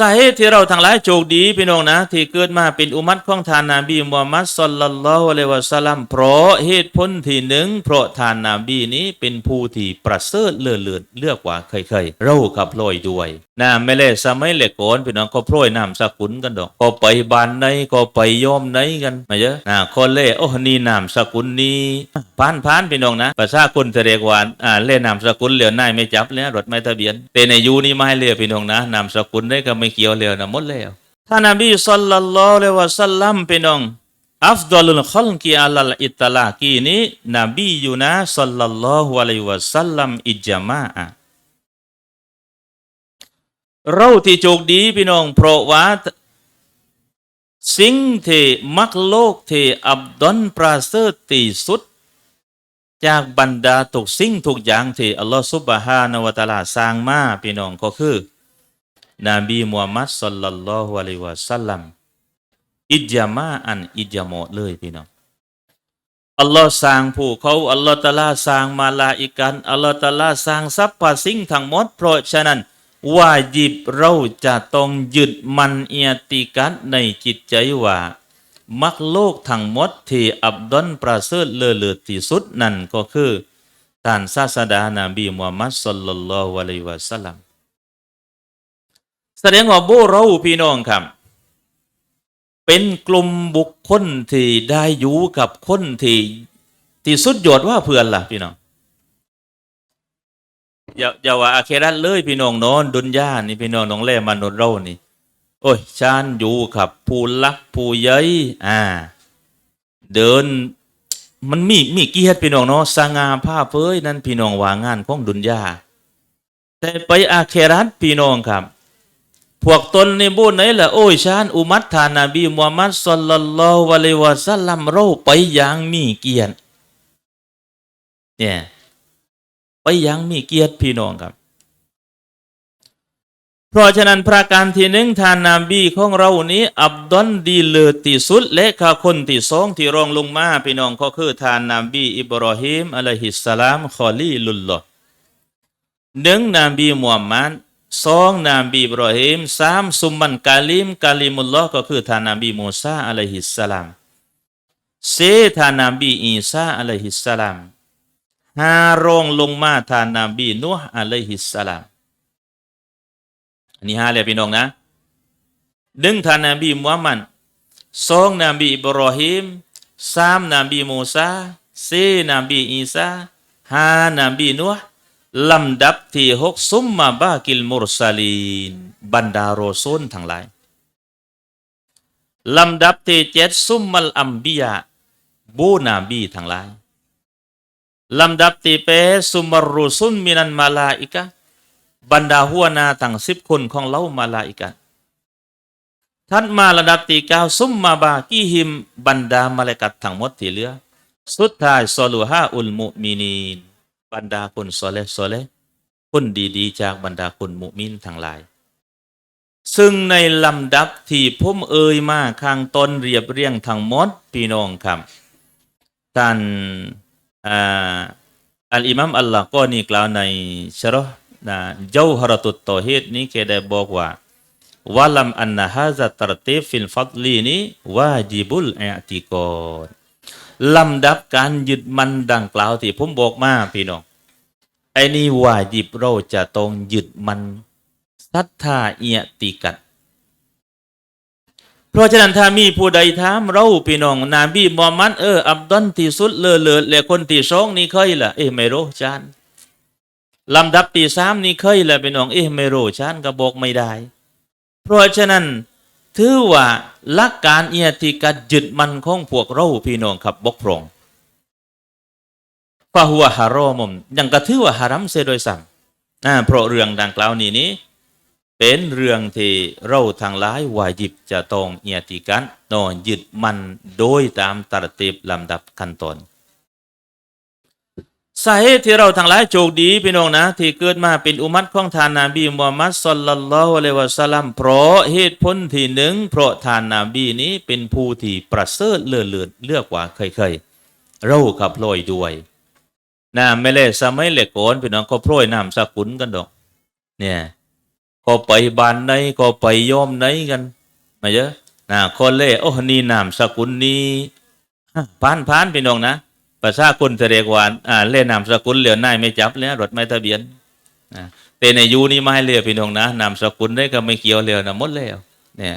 สาเหตุที่เราทั้งหลายโชคดีพี่น้องนะ ที่เกิดมาเป็นอุมัตของทานนาบีมุฮัมมัดศ็อลลัลลอฮุอะลัยวะสัลลัมเพราะเหตุผลที่หนึ่งเพราะทานนาบีนี้เป็นผู้ที่ประเสริฐเลื่อเลือดเลือกกว่าใครๆเราขับพลอยด้วยนะไม่เล่สมัยเล็กก่อนพี่น้องก็พลอยน้ำสกุลกันดอก ก็ไปบานไหนก็ไปโยอมไหนกันมาเยอะนะคนเล่โอ้นี่น้ำสกุลนี้ผ่านผ่านพี่น้องนะภาษาคนจะเรียกว่าอ่าเล่น้ำสกุลเหลือนายไม่จับเลยรถไม่ทะเบียนแต่ในยูนี่ไม่เรียพี่น้องนะนามสกุลได้ก็ไม่เกี่ยวเลยนะหมดแล้วท่านนบีสัลลัลลอฮุอะลัยฮิวะสัลลัมพี่น้องอัฟดอลุลขัลกีอัลลอิตลากีนี้นบีอยู่นะสัลลัลลอฮุอะลัยฮิวะสัลลัมอิจมาอะเราที่โชคดีพี่น้อง เพราะว่าสิ่งที่มักโลกที่อับดอนประเสริฐที่สุด จากบรรดาทุกสิ่งทุกอย่างที่อัลลอฮฺซุบฮานาวะตาลาสร้างมาพี่น้องก็คือ นบีมุฮัมมัดสัลลัลลอฮุอะลัยฮิวะสัลลัมอิจมา อัน อิจโมะเลยพี่น้องอัลลอฮ์สร้างผู้เขาอัลลอฮ์ตาลาสร้างมาลาอิกันอัลลอฮ์ตาลาสร้างสรรพสิ่งทั้งหมด เพราะฉะนั้นวาจิบเราจะต้องยึดมันเอียติกัดในจิตใจว่า มักโลกทั้งหมดที่อับดอนประเสริฐเลอเลือที่สุดนั่นก็คือ ท่านศาสดานาบีมุฮัมมัดสัลลัลลอฮุอะลัยฮิวะสัลลัม แสดงว่าโบเราพี่น้องครับ เป็นกลุ่มบุคคลที่ได้อยู่กับคนที่ที่สุดยอดว่าเพื่อนล่ะพี่น้องอย่าอย่าว่าอาเครัตเลยพี่น้องนอนดุนยานี่พี่น้องน้องเล่มนุษย์เรานี่ โอ้ยชานอยู่กับ ผู้ลักผู้ใหญ่อ่า เดินมันมีมีเกียรติพี่น้องเนาะสง่าผ้าเฟ้ยนั่นพี่น้องว่างานของดุนยาแต่ไปอาเครัตพี่น้องครับ พวกตนในบุญไหนล่ะโอ้ยชานอุมัตฐานาบีมุฮัมมัดสัลลัลลอฮุอะลัยฮิวะสัลลัมเราไปอย่างมีเกียรติเนี่ยไปอย่างมีเกียรติพี่น้องครับ เพราะฉะนั้นประการที่หนึ่งทานนาบีของเรานี้ อับดอนดีเลิสุด และข้าคนที่สองที่รองลงมาพี่น้องก็คือทานนาบีอิบรอฮิมอะลัยฮิสสลามคอลีลุลลอฮ์หนึ่งนบีมุฮัมมัด สองนบีอิบรอฮิมสามสุมมันกาลิมกาลิมุลลอฮ์ก็คือท่านนาบีมูซาอะลัยฮิสสลามเซท่านนาบีอีซาอะลัยฮิสสลามห้ารองลงมาท่านนาบีนูห์อะลัยฮิสสลามอันนี้ห้าเลยพี่น้องนะหนึ่งท่านนบีมุฮัมมัดสองนบีอิบรอฮิมสามนบีมูซาสี่นบีอีสาห้านบีนัว ลำดับที่หกซุมมาบากิลมุรซาลีนบรรดาโรซูลทั้งหลายลำดับที่เจ็ดซุมมัลอัมบียาบูนาบีทั้งหลายลำดับที่แปดซุมมารุซุนมินันมาลาอิกะบรรดาหัวนาทั้งสิบคนของเล่ามาลาอิกันทัดมาระดับที่เก้าซุมมาบากีหิมบรรดามาเลกัดทั้งหมดที่เหลือ สุดท้ายซอลูฮาอุลมุมินีน บรรดาคนซอเลซอเลคนดีๆ จากบรรดาคนมุมินทั้งหลาย ซึ่งในลำดับที่ผมเอ่ยมาข้างต้นเรียบเรียงทั้งหมดพี่น้องครับท่านอัลอิมามอัลลอฮ์ก็นี่กล่าวในชรอนะเจ้าฮรตุตโตฮิดนี้แกได้บอกว่าวะลัมอันนะฮะซะตรติฟิลฟัดลีนี้วาจิบุลอิอติกอด ลำดับการยึดมันดังกล่าวที่ผมบอกมาพี่น้องไอ้นี่ว่าจิบเราจะต้องยึดมันศรัทธาเอียติกัดเพราะฉะนั้นถ้ามีผู้ใดถามเราพี่น้อง นาบีมุฮัมมัดเอออับดอนที่สุดเลอเลิศและคนที่สองนี่เคยละเอ๊ะไม่รู้จานลำดับที่สามนี่เคยละเป็นน้องเอ๊ะไม่รู้ฉันก็บอกไม่ได้ เพราะฉะนั้น ถือว่าหลักการเอียติกัดยึดมันของพวกเราพี่น้องขับบกพร่องฟาหัวฮารอมมยังกระถือว่าฮารัมเสโดยสั่งนะเพราะเรื่องดังกล่าวนี้นี้ เป็นเรื่องที่เราทางหลายวายิบจะต้องเอียติกันนอนยึดมันโดยตามตรติบลำดับขั้นตอน สาเหตุที่เราทั้งหลายโชคดีพี่น้องนะ ที่เกิดมาเป็นอุมัตของทานนาบีมุฮัมมัดสัลลัลลอฮุอะลัยฮิวะสัลลัมเพราะเหตุผลที่หนึ่งเพราะทานนาบีนี้เป็นผู้ที่ประเสริฐเลื่อเลือเลือกกว่าเคยๆเราขับพลอยด้วยนะไม่เล่สมัยเล็กก่อนพี่น้องก็พลอยน้ำสกุลกันดอก เนี่ยก็ไปบ้านไหนก็ไปโยอมไหนกันมาเยอะนะคนเล่โอ้นี่นามสกุลนี้ผ่านผ่านพี่น้องนะ ภาษาคนเสเรียกว่าอ่าเล่นนามสกุลเหลือนายไม่จับแล้วรถไม่ทะเบียนนะแต่ในยูนี่ไม่ให้เรียกพี่น้องนะนามสกุลได้ก็ไม่เกี่ยวเลยนะมดแล้วเนี่ย